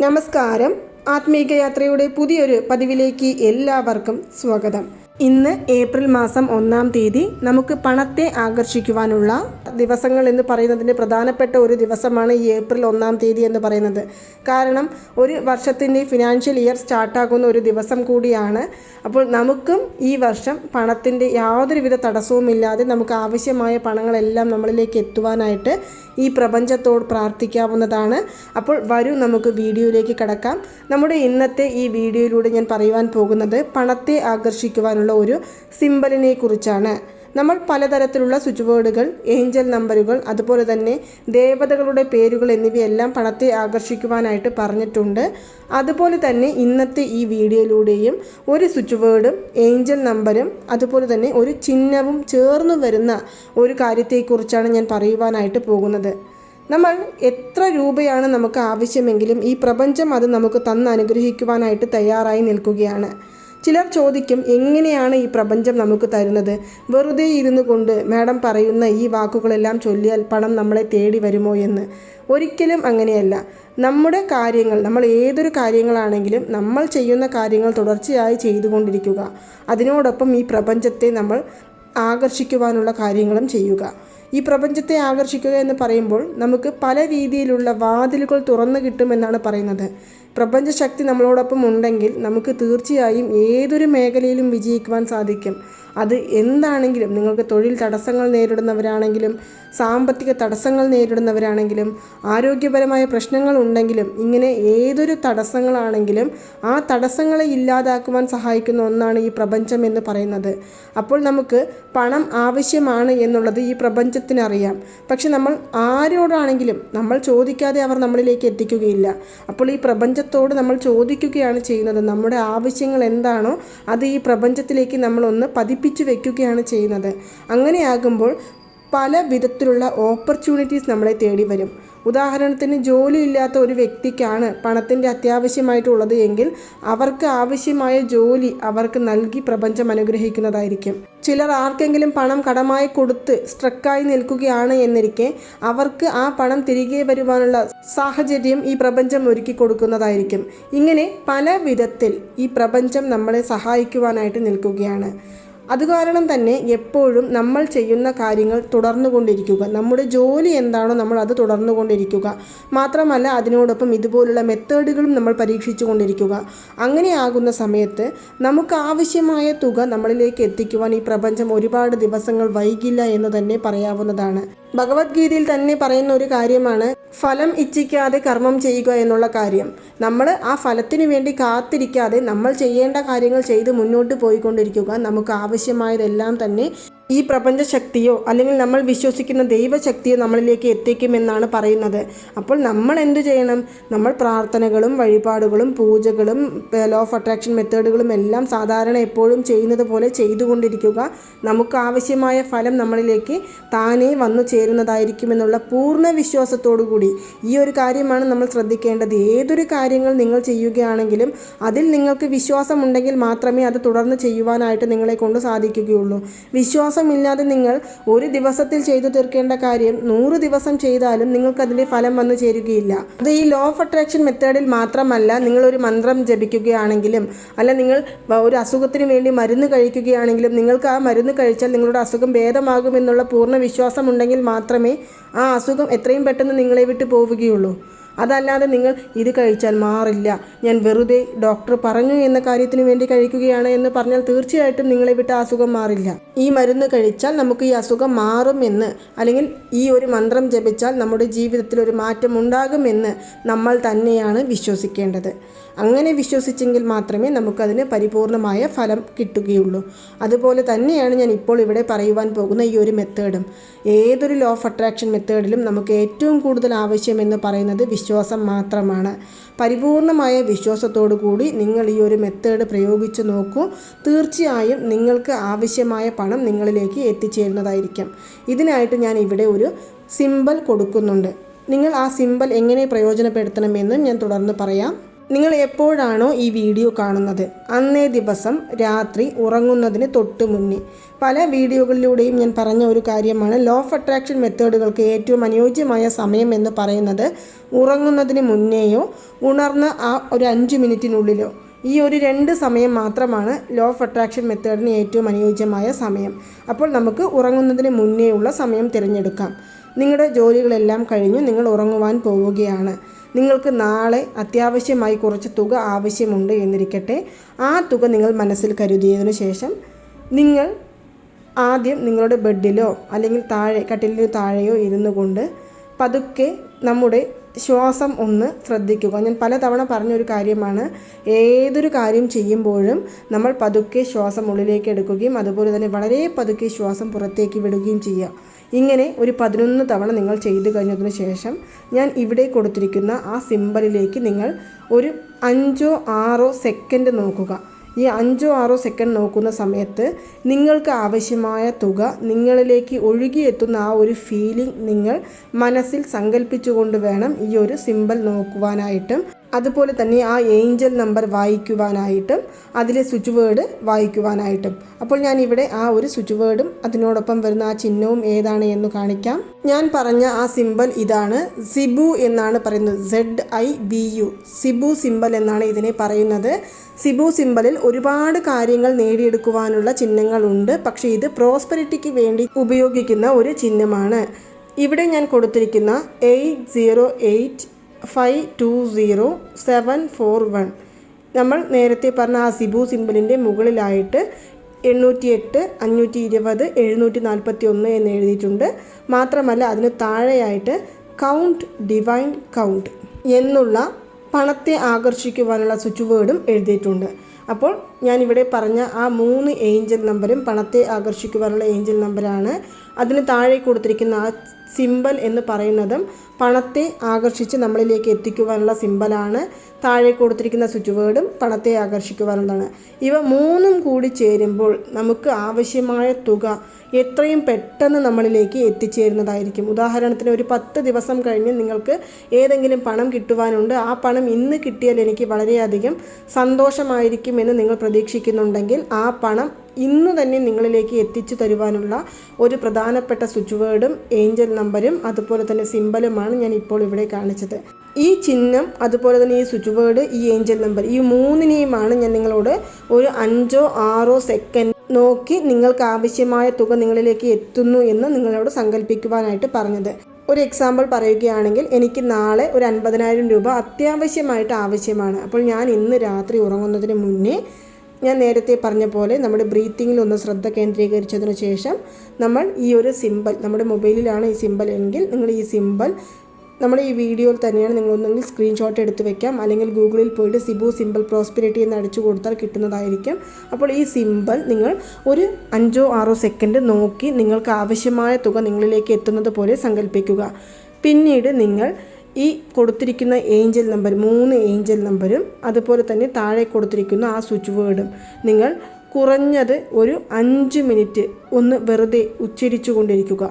നമസ്കാരം. ആത്മീക യാത്രയുടെ പുതിയൊരു പതിവിലേക്ക് എല്ലാവർക്കും സ്വാഗതം. ഇന്ന് ഏപ്രിൽ മാസം ഒന്നാം തീയതി നമുക്ക് പണത്തെ ആകർഷിക്കുവാനുള്ള ദിവസങ്ങൾ എന്ന് പറയുന്നതിന്റെ പ്രധാനപ്പെട്ട ഒരു ദിവസമാണ് ഈ ഏപ്രിൽ ഒന്നാം തീയതി എന്ന് പറയുന്നത്. കാരണം ഒരു വർഷത്തിന്റെ ഫിനാൻഷ്യൽ ഇയർ സ്റ്റാർട്ടാകുന്ന ഒരു ദിവസം കൂടിയാണ്. അപ്പോൾ നമുക്കും ഈ വർഷം പണത്തിന്റെ യാതൊരുവിധ തടസ്സവുമില്ലാതെ നമുക്ക് ആവശ്യമായ പണങ്ങളെല്ലാം നമ്മളിലേക്ക് എത്തുവാനായിട്ട് ഈ പ്രപഞ്ചത്തോട് പ്രാർത്ഥിക്കാവുന്നതാണ്. അപ്പോൾ വരൂ നമുക്ക് വീഡിയോയിലേക്ക് കടക്കാം. നമ്മുടെ ഇന്നത്തെ ഈ വീഡിയോയിലൂടെ ഞാൻ പറയുവാൻ പോകുന്നത് പണത്തെ ആകർഷിക്കുവാനുള്ള ഒരു സിമ്പലിനെ കുറിച്ചാണ് നമ്മൾ പലതരത്തിലുള്ള സ്വിച്ച് ബോർഡുകൾ ഏഞ്ചൽ നമ്പറുകൾ അതുപോലെ തന്നെ ദേവതകളുടെ പേരുകൾ എന്നിവയെല്ലാം പണത്തെ ആകർഷിക്കുവാനായിട്ട് പറഞ്ഞിട്ടുണ്ട്. അതുപോലെ തന്നെ ഇന്നത്തെ ഈ വീഡിയോയിലൂടെയും ഒരു സ്വിച്ച് ബോർഡും ഏഞ്ചൽ നമ്പരും അതുപോലെ തന്നെ ഒരു ചിഹ്നവും ചേർന്ന് വരുന്ന ഒരു കാര്യത്തെക്കുറിച്ചാണ് ഞാൻ പറയുവാനായിട്ട് പോകുന്നത്. നമ്മൾ എത്ര രൂപയാണ് നമുക്ക് ആവശ്യമെങ്കിലും ഈ പ്രപഞ്ചം അത് നമുക്ക് തന്ന് അനുഗ്രഹിക്കുവാനായിട്ട് തയ്യാറായി നിൽക്കുകയാണ്. ചിലർ ചോദിക്കും എങ്ങനെയാണ് ഈ പ്രപഞ്ചം നമുക്ക് തരുന്നത്? വെറുതെ ഇരുന്നു കൊണ്ട് മാഡം പറയുന്ന ഈ വാക്കുകളെല്ലാം ചൊല്ലിയാൽ പണം നമ്മളെ തേടി വരുമോ എന്ന്. ഒരിക്കലും അങ്ങനെയല്ല. നമ്മുടെ കാര്യങ്ങൾ നമ്മൾ ഏതൊരു കാര്യങ്ങളാണെങ്കിലും നമ്മൾ ചെയ്യുന്ന കാര്യങ്ങൾ തുടർച്ചയായി ചെയ്തുകൊണ്ടിരിക്കുക. അതിനോടൊപ്പം ഈ പ്രപഞ്ചത്തെ നമ്മൾ ആകർഷിക്കുവാനുള്ള കാര്യങ്ങളും ചെയ്യുക. ഈ പ്രപഞ്ചത്തെ ആകർഷിക്കുക എന്ന് പറയുമ്പോൾ നമുക്ക് പല രീതിയിലുള്ള വാതിലുകൾ തുറന്നു കിട്ടുമെന്നാണ് പറയുന്നത്. പ്രപഞ്ചശക്തി നമ്മളോടൊപ്പം ഉണ്ടെങ്കിൽ നമുക്ക് തീർച്ചയായും ഏതൊരു മേഖലയിലും വിജയിക്കുവാൻ സാധിക്കും. അത് എന്താണെങ്കിലും നിങ്ങൾക്ക് തൊഴിൽ തടസ്സങ്ങൾ നേരിടുന്നവരാണെങ്കിലും സാമ്പത്തിക തടസ്സങ്ങൾ നേരിടുന്നവരാണെങ്കിലും ആരോഗ്യപരമായ പ്രശ്നങ്ങൾ ഉണ്ടെങ്കിലും ഇങ്ങനെ ഏതൊരു തടസ്സങ്ങളാണെങ്കിലും ആ തടസ്സങ്ങളെ ഇല്ലാതാക്കുവാൻ സഹായിക്കുന്ന ഒന്നാണ് ഈ പ്രപഞ്ചം എന്ന് പറയുന്നത്. അപ്പോൾ നമുക്ക് പണം ആവശ്യമാണ് എന്നുള്ളത് ഈ പ്രപഞ്ചത്തിനറിയാം പക്ഷെ നമ്മൾ ആരോടാണെങ്കിലും നമ്മൾ ചോദിക്കാതെ അവർ നമ്മളിലേക്ക് എത്തിക്കുകയില്ല. അപ്പോൾ ഈ പ്രപഞ്ചത്തോട് നമ്മൾ ചോദിക്കുകയാണ് ചെയ്യുന്നത്. നമ്മുടെ ആവശ്യങ്ങൾ എന്താണോ അത് ഈ പ്രപഞ്ചത്തിലേക്ക് നമ്മളൊന്ന് പതിപ്പിച്ചു വെക്കുകയാണ് ചെയ്യുന്നത്. അങ്ങനെയാകുമ്പോൾ പല വിധത്തിലുള്ള ഓപ്പർച്യൂണിറ്റീസ് നമ്മളെ തേടി വരും ഉദാഹരണത്തിന് ജോലിയില്ലാത്ത ഒരു വ്യക്തിക്കാണ് പണത്തിന്റെ അത്യാവശ്യമായിട്ടുള്ളത് എങ്കിൽ അവർക്ക് ആവശ്യമായ ജോലി അവർക്ക് നൽകി പ്രപഞ്ചം അനുഗ്രഹിക്കുന്നതായിരിക്കും. ചിലർ ആർക്കെങ്കിലും പണം കടമായി കൊടുത്ത് സ്ട്രക്കായി നിൽക്കുകയാണ് എന്നിരിക്കെ അവർക്ക് ആ പണം തിരികെ വരുവാനുള്ള സാഹചര്യം ഈ പ്രപഞ്ചം ഒരുക്കി കൊടുക്കുന്നതായിരിക്കും. ഇങ്ങനെ പല വിധത്തിൽ ഈ പ്രപഞ്ചം നമ്മളെ സഹായിക്കുവാനായിട്ട് നിൽക്കുകയാണ്. അതുകാരണം തന്നെ എപ്പോഴും നമ്മൾ ചെയ്യുന്ന കാര്യങ്ങൾ തുടർന്നുകൊണ്ടിരിക്കുക. നമ്മുടെ ജോലി എന്താണോ നമ്മൾ അത് തുടർന്നുകൊണ്ടിരിക്കുക. മാത്രമല്ല അതിനോടൊപ്പം ഇതുപോലുള്ള മെത്തേഡുകളും നമ്മൾ പരീക്ഷിച്ചു കൊണ്ടിരിക്കുക അങ്ങനെയാകുന്ന സമയത്ത് നമുക്ക് ആവശ്യമായ തുക നമ്മളിലേക്ക് എത്തിക്കുവാൻ ഈ പ്രപഞ്ചം ഒരുപാട് ദിവസങ്ങൾ വൈകില്ല എന്ന് തന്നെ പറയാവുന്നതാണ്. ഭഗവത്ഗീതയിൽ തന്നെ പറയുന്ന ഒരു കാര്യമാണ് ഫലം ഇച്ഛിക്കാതെ കർമ്മം ചെയ്യുക എന്നുള്ള കാര്യം. നമ്മൾ ആ ഫലത്തിനു വേണ്ടി കാത്തിരിക്കാതെ നമ്മൾ ചെയ്യേണ്ട കാര്യങ്ങൾ ചെയ്ത് മുന്നോട്ട് പോയിക്കൊണ്ടിരിക്കുക. നമുക്ക് ആവശ്യമായതെല്ലാം തന്നെ ഈ പ്രപഞ്ച ശക്തിയോ അല്ലെങ്കിൽ നമ്മൾ വിശ്വസിക്കുന്ന ദൈവശക്തിയോ നമ്മളിലേക്ക് എത്തിക്കുമെന്നാണ് പറയുന്നത്. അപ്പോൾ നമ്മൾ എന്തു ചെയ്യണം? നമ്മൾ പ്രാർത്ഥനകളും വഴിപാടുകളും പൂജകളും ലോ ഓഫ് അട്രാക്ഷൻ മെത്തേഡുകളും എല്ലാം സാധാരണ എപ്പോഴും ചെയ്യുന്നത് പോലെ ചെയ്തുകൊണ്ടിരിക്കുക. നമുക്ക് ആവശ്യമായ ഫലം നമ്മളിലേക്ക് താനേ വന്നു ചേരുന്നതായിരിക്കുമെന്നുള്ള പൂർണ വിശ്വാസത്തോടു കൂടി ഈ ഒരു കാര്യമാണ് നമ്മൾ ശ്രദ്ധിക്കേണ്ടത്. ഏതൊരു കാര്യങ്ങൾ നിങ്ങൾ ചെയ്യുകയാണെങ്കിലും അതിൽ നിങ്ങൾക്ക് വിശ്വാസമുണ്ടെങ്കിൽ മാത്രമേ അത് തുടർന്ന് ചെയ്യുവാനായിട്ട് നിങ്ങളെ കൊണ്ട് സാധിക്കുകയുള്ളൂ. വിശ്വാസം വിശ്വാസമില്ലാതെ നിങ്ങൾ ഒരു ദിവസത്തിൽ ചെയ്തു തീർക്കേണ്ട കാര്യം നൂറ് ദിവസം ചെയ്താലും നിങ്ങൾക്ക് അതിന്റെ ഫലം വന്നു ചേരുകയില്ല. അത് ഈ ലോ ഓഫ് അട്രാക്ഷൻ മെത്തേഡിൽ മാത്രമല്ല നിങ്ങൾ ഒരു മന്ത്രം ജപിക്കുകയാണെങ്കിലും അല്ല നിങ്ങൾ ഒരു അസുഖത്തിന് വേണ്ടി മരുന്ന് കഴിക്കുകയാണെങ്കിലും നിങ്ങൾക്ക് ആ മരുന്ന് കഴിച്ചാൽ നിങ്ങളുടെ അസുഖം ഭേദമാകുമെന്നുള്ള പൂർണ വിശ്വാസമുണ്ടെങ്കിൽ മാത്രമേ ആ അസുഖം എത്രയും പെട്ടെന്ന് നിങ്ങളെ വിട്ട് പോവുകയുള്ളൂ. അതല്ലാതെ നിങ്ങൾ ഇത് കഴിച്ചാൽ മാറില്ല. ഞാൻ വെറുതെ ഡോക്ടർ പറഞ്ഞു എന്ന കാര്യത്തിന് വേണ്ടി കഴിക്കുകയാണ് എന്ന് പറഞ്ഞാൽ തീർച്ചയായിട്ടും നിങ്ങളെ വിട്ട് അസുഖം മാറില്ല. ഈ മരുന്ന് കഴിച്ചാൽ നമുക്ക് ഈ അസുഖം മാറുമെന്ന് അല്ലെങ്കിൽ ഈ ഒരു മന്ത്രം ജപിച്ചാൽ നമ്മുടെ ജീവിതത്തിൽ ഒരു മാറ്റം ഉണ്ടാകുമെന്ന് നമ്മൾ തന്നെയാണ് വിശ്വസിക്കേണ്ടത്. അങ്ങനെ വിശ്വസിച്ചെങ്കിൽ മാത്രമേ നമുക്കതിന് പരിപൂർണമായ ഫലം കിട്ടുകയുള്ളൂ. അതുപോലെ തന്നെയാണ് ഞാൻ ഇപ്പോൾ ഇവിടെ പറയുവാൻ പോകുന്ന ഈ ഒരു മെത്തേഡും ഏതൊരു ലോ ഓഫ് അട്രാക്ഷൻ മെത്തേഡിലും നമുക്ക് ഏറ്റവും കൂടുതൽ ആവശ്യമെന്ന് പറയുന്നത് വിശ്വാസം മാത്രമാണ്. പരിപൂർണമായ വിശ്വാസത്തോടു കൂടി നിങ്ങൾ ഈ ഒരു മെത്തേഡ് പ്രയോഗിച്ചു നോക്കൂ. തീർച്ചയായും നിങ്ങൾക്ക് ആവശ്യമായ പണം നിങ്ങളിലേക്ക് എത്തിച്ചേരുന്നതായിരിക്കും. ഇതിനായിട്ട് ഞാൻ ഇവിടെ ഒരു സിമ്പൽ കൊടുക്കുന്നുണ്ട്. നിങ്ങൾ ആ സിമ്പൽ എങ്ങനെ പ്രയോജനപ്പെടുത്തണമെന്നും ഞാൻ തുടർന്ന് പറയാം. നിങ്ങൾ എപ്പോഴാണോ ഈ വീഡിയോ കാണുന്നത്? അന്നേ ദിവസം രാത്രി ഉറങ്ങുന്നതിന് തൊട്ട് മുന്നേ. പല വീഡിയോകളിലൂടെയും ഞാൻ പറഞ്ഞ ഒരു കാര്യമാണ് ലോ ഓഫ് അട്രാക്ഷൻ മെത്തേഡുകൾക്ക് ഏറ്റവും അനുയോജ്യമായ സമയം എന്ന് പറയുന്നത് ഉറങ്ങുന്നതിന് മുന്നേയോ ഉണർന്ന് ആ ഒരു അഞ്ച് മിനിറ്റിനുള്ളിലോ. ഈ ഒരു രണ്ട് സമയം മാത്രമാണ് ലോ ഓഫ് അട്രാക്ഷൻ മെത്തേഡിന് ഏറ്റവും അനുയോജ്യമായ സമയം. അപ്പോൾ നമുക്ക് ഉറങ്ങുന്നതിന് മുന്നേയുള്ള സമയം തിരഞ്ഞെടുക്കാം. നിങ്ങളുടെ ജോലികളെല്ലാം കഴിഞ്ഞ് നിങ്ങൾ ഉറങ്ങുവാൻ പോവുകയാണ്. നിങ്ങൾക്ക് നാളെ അത്യാവശ്യമായി കുറച്ച് തുക ആവശ്യമുണ്ട് എന്നിരിക്കട്ടെ. ആ തുക നിങ്ങൾ മനസ്സിൽ കരുതിയതിനു ശേഷം നിങ്ങൾ ആദ്യം നിങ്ങളുടെ ബെഡിലോ അല്ലെങ്കിൽ താഴെ കട്ടിലിനു താഴെയോ ഇരുന്നു കൊണ്ട് പതുക്കെ നമ്മുടെ ശ്വാസം ഒന്ന് ശ്രദ്ധിക്കുക. ഞാൻ പലതവണ പറഞ്ഞൊരു കാര്യമാണ് ഏതൊരു കാര്യം ചെയ്യുമ്പോഴും നമ്മൾ പതുക്കെ ശ്വാസം ഉള്ളിലേക്ക് എടുക്കുകയും അതുപോലെ തന്നെ വളരെ പതുക്കെ ശ്വാസം പുറത്തേക്ക് വിടുകയും ചെയ്യുക. ഇങ്ങനെ ഒരു പതിനൊന്ന് തവണ നിങ്ങൾ ചെയ്തു കഴിഞ്ഞതിന് ശേഷം ഞാൻ ഇവിടെ കൊടുത്തിരിക്കുന്ന ആ സിമ്പലിലേക്ക് നിങ്ങൾ ഒരു അഞ്ചോ ആറോ സെക്കൻഡ് നോക്കുക. ഈ അഞ്ചോ ആറോ സെക്കൻഡ് നോക്കുന്ന സമയത്ത് നിങ്ങൾക്ക് ആവശ്യമായ തുക നിങ്ങളിലേക്ക് ഒഴുകിയെത്തുന്ന ആ ഒരു ഫീലിംഗ് നിങ്ങൾ മനസ്സിൽ സങ്കല്പിച്ചുകൊണ്ട് വേണം ഈ ഒരു സിമ്പൽ നോക്കുവാനായിട്ടും. അതുപോലെ തന്നെ ആ ഏഞ്ചൽ നമ്പർ വായിക്കുവാനായിട്ടും അതിലെ സ്വിച്ച് വേർഡ് വായിക്കുവാനായിട്ടും. അപ്പോൾ ഞാൻ ഇവിടെ ആ ഒരു സ്വിച്ച് വേർഡും അതിനോടൊപ്പം വരുന്ന ആ ചിഹ്നവും ഏതാണ് എന്ന് കാണിക്കാം. ഞാൻ പറഞ്ഞ ആ സിമ്പൽ ഇതാണ് സിബു എന്നാണ് പറയുന്നത്. Z I B U Zibu symbol എന്നാണ് ഇതിനെ പറയുന്നത്. സിബു സിമ്പലിൽ ഒരുപാട് കാര്യങ്ങൾ നേടിയെടുക്കുവാനുള്ള ചിഹ്നങ്ങളുണ്ട്. പക്ഷേ ഇത് പ്രോസ്പെരിറ്റിക്ക് വേണ്ടി ഉപയോഗിക്കുന്ന ഒരു ചിഹ്നമാണ്. ഇവിടെ ഞാൻ കൊടുത്തിരിക്കുന്ന eight zero eight five two zero seven four one നമ്മൾ നേരത്തെ പറഞ്ഞ ആ സിബു സിമ്പിളിന്റെ മുകളിലായിട്ട് എണ്ണൂറ്റി എട്ട് അഞ്ഞൂറ്റി ഇരുപത് എഴുന്നൂറ്റി നാൽപ്പത്തി ഒന്ന് എന്ന് എഴുതിയിട്ടുണ്ട്. മാത്രമല്ല അതിന് താഴെയായിട്ട് കൗണ്ട് ഡിവൈൻ കൗണ്ട് എന്നുള്ള പണത്തെ ആകർഷിക്കുവാനുള്ള സ്വിച്ച് വേർഡും എഴുതിയിട്ടുണ്ട്. അപ്പോൾ ഞാനിവിടെ പറഞ്ഞ ആ മൂന്ന് ഏഞ്ചൽ നമ്പരും പണത്തെ ആകർഷിക്കുവാനുള്ള ഏഞ്ചൽ നമ്പറാണ് അതിന് താഴെ കൊടുത്തിരിക്കുന്ന ആ സിമ്പൽ എന്ന് പറയുന്നതും പണത്തെ ആകർഷിച്ച് നമ്മളിലേക്ക് എത്തിക്കുവാനുള്ള സിമ്പലാണ്. താഴെ കൊടുത്തിരിക്കുന്ന സ്വിച്ച് വേർഡും പണത്തെ ആകർഷിക്കുവാനുള്ളതാണ്. ഇവ മൂന്നും കൂടി ചേരുമ്പോൾ നമുക്ക് ആവശ്യമായ തുക എത്രയും പെട്ടെന്ന് നമ്മളിലേക്ക് എത്തിച്ചേരുന്നതായിരിക്കും. ഉദാഹരണത്തിന് ഒരു പത്ത് ദിവസം കഴിഞ്ഞ് നിങ്ങൾക്ക് ഏതെങ്കിലും പണം കിട്ടുവാനുണ്ട്. ആ പണം ഇന്ന് കിട്ടിയാൽ എനിക്ക് വളരെയധികം സന്തോഷമായിരിക്കും എന്ന് നിങ്ങൾ പ്രതീക്ഷിക്കുന്നുണ്ടെങ്കിൽ ആ പണം ഇന്നു തന്നെ നിങ്ങളിലേക്ക് എത്തിച്ചു തരുവാനുള്ള ഒരു പ്രധാനപ്പെട്ട സ്വിച്ച് വേർഡും ഏഞ്ചൽ നമ്പരും അതുപോലെ തന്നെ സിമ്പലുമാണ് ഞാൻ ഇപ്പോൾ ഇവിടെ കാണിച്ചത്. ഈ ചിഹ്നം അതുപോലെ തന്നെ ഈ സ്വിച്ച് വേർഡ് ഈ ഏഞ്ചൽ നമ്പർ ഈ മൂന്നിനെയുമാണ് ഞാൻ നിങ്ങളോട് ഒരു അഞ്ചോ ആറോ സെക്കൻഡ് നോക്കി നിങ്ങൾക്ക് ആവശ്യമായ തുക നിങ്ങളിലേക്ക് എത്തുന്നു എന്ന് നിങ്ങളോട് സങ്കല്പിക്കുവാനായിട്ട് പറഞ്ഞത്. ഒരു എക്സാമ്പിൾ പറയുകയാണെങ്കിൽ എനിക്ക് നാളെ ഒരു അൻപതിനായിരം രൂപ അത്യാവശ്യമായിട്ട് ആവശ്യമാണ്. അപ്പോൾ ഞാൻ ഇന്ന് രാത്രി ഉറങ്ങുന്നതിന് മുന്നേ ഞാൻ നേരത്തെ പറഞ്ഞ പോലെ നമ്മുടെ ബ്രീത്തിങ്ങിൽ ഒന്ന് ശ്രദ്ധ കേന്ദ്രീകരിച്ചതിന് ശേഷം നമ്മൾ ഈ ഒരു സിമ്പൽ നമ്മുടെ മൊബൈലിലാണ് ഈ സിമ്പൽ എങ്കിൽ നിങ്ങൾ ഈ സിമ്പൽ നമ്മൾ ഈ വീഡിയോയിൽ തന്നെയാണ് നിങ്ങൾ ഒന്നെങ്കിൽ സ്ക്രീൻഷോട്ട് എടുത്ത് വെക്കാം. അല്ലെങ്കിൽ ഗൂഗിളിൽ പോയിട്ട് സിബു സിമ്പിൾ പ്രോസ്പിരിറ്റി എന്ന് അടിച്ചു കൊടുത്താൽ കിട്ടുന്നതായിരിക്കും. അപ്പോൾ ഈ സിമ്പിൾ നിങ്ങൾ ഒരു അഞ്ചോ ആറോ സെക്കൻഡ് നോക്കി നിങ്ങൾക്ക് ആവശ്യമായ തുക നിങ്ങളിലേക്ക് എത്തുന്നത് പോലെ സങ്കല്പിക്കുക പിന്നീട് നിങ്ങൾ ഈ കൊടുത്തിരിക്കുന്ന ഏഞ്ചൽ നമ്പർ മൂന്ന് ഏഞ്ചൽ നമ്പരും അതുപോലെ തന്നെ താഴെ കൊടുത്തിരിക്കുന്ന ആ സ്വിച്ച് വേർഡും നിങ്ങൾ കുറഞ്ഞത് ഒരു അഞ്ച് മിനിറ്റ് ഒന്ന് വെറുതെ ഉച്ചരിച്ചു കൊണ്ടിരിക്കുക.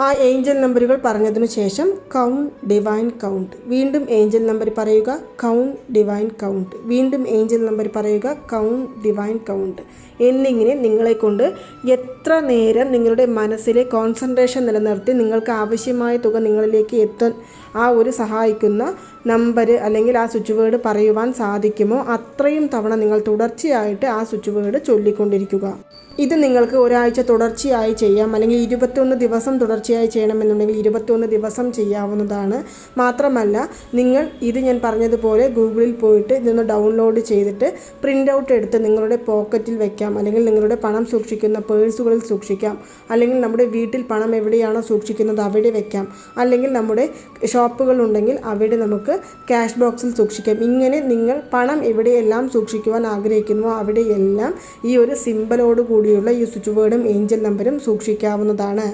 ആ ഏഞ്ചൽ നമ്പറുകൾ പറഞ്ഞതിനു ശേഷം കൗണ്ട് ഡിവൈൻ കൗണ്ട് വീണ്ടും ഏഞ്ചൽ നമ്പർ പറയുക കൗണ്ട് ഡിവൈൻ കൗണ്ട് വീണ്ടും ഏഞ്ചൽ നമ്പർ പറയുക കൗണ്ട് ഡിവൈൻ കൗണ്ട് എന്നിങ്ങനെ നിങ്ങളെ കൊണ്ട് എത്ര നേരം നിങ്ങളുടെ മനസ്സിലെ കോൺസെൻട്രേഷൻ നിലനിർത്തി നിങ്ങൾക്ക് ആവശ്യമായ തുക നിങ്ങളിലേക്ക് എത്താൻ ആ ഒരു സഹായിക്കുന്ന നമ്പർ അല്ലെങ്കിൽ ആ സ്വിച്ച് വേർഡ് പറയുവാൻ സാധിക്കുമോ? അത്രയും തവണ നിങ്ങൾ തുടർച്ചയായിട്ട് ആ സ്വിച്ച് വേർഡ് ചൊല്ലിക്കൊണ്ടിരിക്കുക. ഇത് നിങ്ങൾക്ക് ഒരാഴ്ച തുടർച്ചയായി ചെയ്യാം. അല്ലെങ്കിൽ ഇരുപത്തൊന്ന് ദിവസം തുടർച്ചയായി ചെയ്യണമെന്നുണ്ടെങ്കിൽ ഇരുപത്തൊന്ന് ദിവസം ചെയ്യാവുന്നതാണ്. മാത്രമല്ല നിങ്ങൾ ഇത് ഞാൻ പറഞ്ഞതുപോലെ ഗൂഗിളിൽ പോയിട്ട് ഇതൊന്ന് ഡൗൺലോഡ് ചെയ്തിട്ട് പ്രിന്റ് ഔട്ട് എടുത്ത് നിങ്ങളുടെ പോക്കറ്റിൽ വെക്കാം. അല്ലെങ്കിൽ നിങ്ങളുടെ പണം സൂക്ഷിക്കുന്ന പേഴ്സുകളിൽ സൂക്ഷിക്കാം. അല്ലെങ്കിൽ നമ്മുടെ വീട്ടിൽ പണം എവിടെയാണോ സൂക്ഷിക്കുന്നത് അവിടെ വെക്കാം. അല്ലെങ്കിൽ നമ്മുടെ ഷോപ്പുകളുണ്ടെങ്കിൽ അവിടെ നമുക്ക് ക്യാഷ് ബോക്സിൽ സൂക്ഷിക്കാം. ഇങ്ങനെ നിങ്ങൾ പണം എവിടെയെല്ലാം സൂക്ഷിക്കുവാൻ ആഗ്രഹിക്കുന്നുവോ അവിടെയെല്ലാം ഈ ഒരു സിമ്പലോട് കൂടിയുള്ള ഈ സ്വിച്ച് വേർഡും ഏഞ്ചൽ നമ്പരും സൂക്ഷിക്കാവുന്നതാണ്.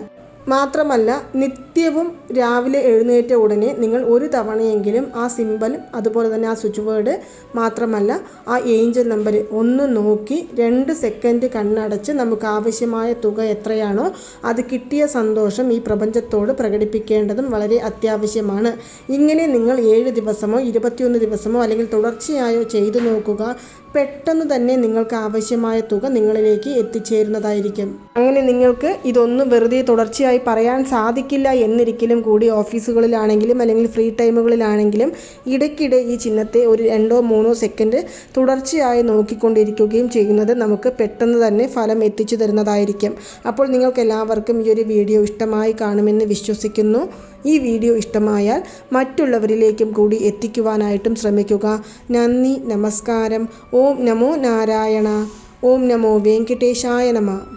മാത്രമല്ല നിത്യവും രാവിലെ എഴുന്നേറ്റ ഉടനെ നിങ്ങൾ ഒരു തവണയെങ്കിലും ആ സിമ്പൽ അതുപോലെ തന്നെ ആ സ്വിച്ച് വേർഡ് മാത്രമല്ല ആ ഏഞ്ചൽ നമ്പർ ഒന്ന് നോക്കി രണ്ട് സെക്കൻഡ് കണ്ണടച്ച് നമുക്ക് ആവശ്യമായ തുക എത്രയാണോ അത് കിട്ടിയ സന്തോഷം ഈ പ്രപഞ്ചത്തോട് പ്രകടിപ്പിക്കേണ്ടതും വളരെ അത്യാവശ്യമാണ്. ഇങ്ങനെ നിങ്ങൾ ഏഴ് ദിവസമോ ഇരുപത്തിയൊന്ന് ദിവസമോ അല്ലെങ്കിൽ തുടർച്ചയായോ ചെയ്തു നോക്കുക. പെട്ടെന്ന് തന്നെ നിങ്ങൾക്ക് ആവശ്യമായ തുക നിങ്ങളിലേക്ക് എത്തിച്ചേരുന്നതായിരിക്കും. അങ്ങനെ നിങ്ങൾക്ക് ഇതൊന്നും വെറുതെ തുടർച്ചയായി പറയാൻ സാധിക്കില്ല എന്നിരിക്കലും കൂടി ഓഫീസുകളിലാണെങ്കിലും അല്ലെങ്കിൽ ഫ്രീ ടൈമുകളിലാണെങ്കിലും ഇടയ്ക്കിടെ ഈ ചിഹ്നത്തെ ഒരു രണ്ടോ മൂന്നോ സെക്കൻഡ് തുടർച്ചയായി നോക്കിക്കൊണ്ടിരിക്കുകയും ചെയ്യുന്നത് നമുക്ക് പെട്ടെന്ന് തന്നെ ഫലം എത്തിച്ചു തരുന്നതായിരിക്കും. അപ്പോൾ നിങ്ങൾക്ക് എല്ലാവർക്കും ഈ ഒരു വീഡിയോ ഇഷ്ടമായി കാണുമെന്ന് വിശ്വസിക്കുന്നു. ഈ വീഡിയോ ഇഷ്ടമായാൽ മറ്റുള്ളവരിലേക്കും കൂടി എത്തിക്കുവാനായിട്ടും ശ്രമിക്കുക. നന്ദി നമസ്കാരം. ഓം നമോ നാരായണ. ഓം നമോ വെങ്കടേശായ നമ.